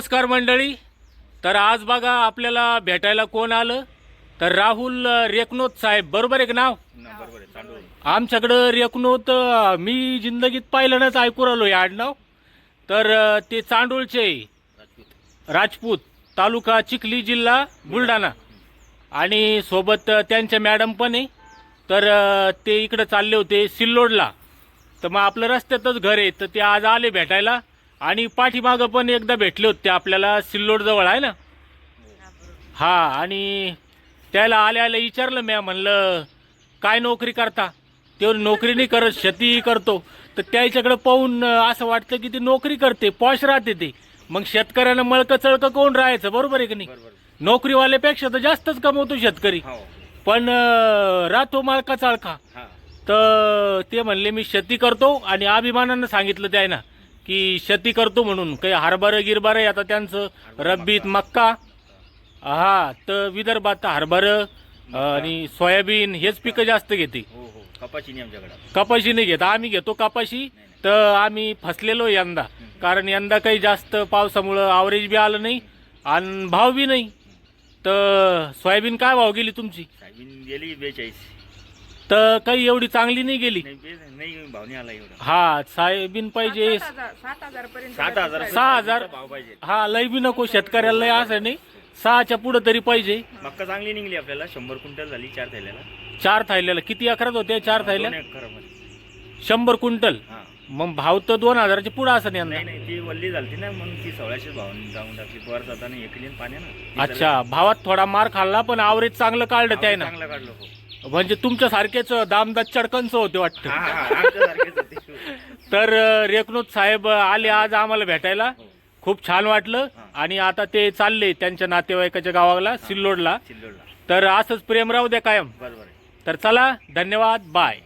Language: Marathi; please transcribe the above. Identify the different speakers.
Speaker 1: नमस्कार मंडळी. तर आज बघा आपल्याला भेटायला कोण आलं? तर राहुल रेकनोत साहेब. बरोबर आहे. का नाव आमच्याकडं रेकनोत मी जिंदगीत पाहिल्यानंच ऐकू राहिलो हे आडनाव. तर ते चांडोळचे
Speaker 2: राजपूत.
Speaker 1: तालुका चिखली जिल्हा बुलढाणा. आणि सोबत त्यांच्या मॅडम पण आहे. तर ते इकडं चालले होते सिल्लोडला. तर मग आपलं रस्त्यातच घर आहे. तर ते आज आले भेटायला. आणि पाठीमागं पण एकदा भेटले होते आपल्याला सिल्लोड जवळ आहे ना? हा आणि त्याला आल्या आल्या विचारलं मी म्हणलं काय नोकरी करता? ते नोकरी नाही करत शेती करतो. तर त्याच्याकडे पाहून असं वाटतं की ती नोकरी करते पॉश राहते ते. मग शेतकऱ्यानं मळकं चळकं कोण राहायचं बरोबर आहे की नाही? नोकरीवाल्यापेक्षा तर जास्तच कमवतो शेतकरी.
Speaker 2: हो.
Speaker 1: पण राहतो मालका चाळका.
Speaker 2: हा.
Speaker 1: तर ते म्हणले मी शेती करतो आणि अभिमानानं सांगितलं त्यानं. की शेती करतो म्हणून काही हरभरं गिरभरं आहे आता त्यांचं रब्बीत मक्का हा तर विदर्भात हरभरं आणि सोयाबीन हेच पिकं जास्त घेते.
Speaker 2: हो हो कपाशी नाही आमच्याकडं
Speaker 1: कपाशी नाही घेत. आम्ही घेतो कपाशी तर आम्ही फसलेलो यंदा. कारण यंदा काही जास्त पावसामुळं आवरेज बी आलं नाही आणि भाव बी नाही. तर सोयाबीन काय भाव गेली तुमची?
Speaker 2: सायबीन गेली बेचाळीस.
Speaker 1: तर काही एवढी चांगली नाही गेली.
Speaker 2: नाही बे नाही भाव नाही आला एवढा.
Speaker 1: हा सोयाबीन पाहिजे.
Speaker 3: सात हजार पर्यंत
Speaker 2: सात हजार
Speaker 1: सहा हजार.
Speaker 2: भाव पाहिजे.
Speaker 1: हा लय बी नको शेतकऱ्याला लय असं नाही. सहाच्या पुढं तरी पाहिजे.
Speaker 2: मक्का चांगली निघली आपल्याला शंभर क्विंटल झाली चार थैल्याला.
Speaker 1: चार थायल्याला किती अकरात होते चार
Speaker 2: दोन एकरामध्ये.
Speaker 1: शंभर क्विंटल.
Speaker 2: हा.
Speaker 1: मग भाव तर दोन हजाराच्या पुढं असं
Speaker 2: नाही नाही ती वल्ली झालती ना मग ती सोळाशे भाव जाऊन टाकली. वर जाताना एकली पाण्यानं
Speaker 1: अच्छा भावात थोडा मार खाल्ला पण आवरेज चांगलं काढलं त्या ना
Speaker 2: चांगला काढलो हो.
Speaker 1: म्हणजे तुमच्या सारखेच दामदार चडकनचं होते वाटतं. तर रेकनोत साहेब आले आज आम्हाला भेटायला.
Speaker 2: हो.
Speaker 1: खूप छान वाटलं. आणि आता ते चालले त्यांच्या नातेवाईकाच्या गावाला सिल्लोडला.
Speaker 2: सिल्लोडला.
Speaker 1: तर असंच प्रेम राहू द्या कायम.
Speaker 2: बरोबर
Speaker 1: तर चला धन्यवाद बाय.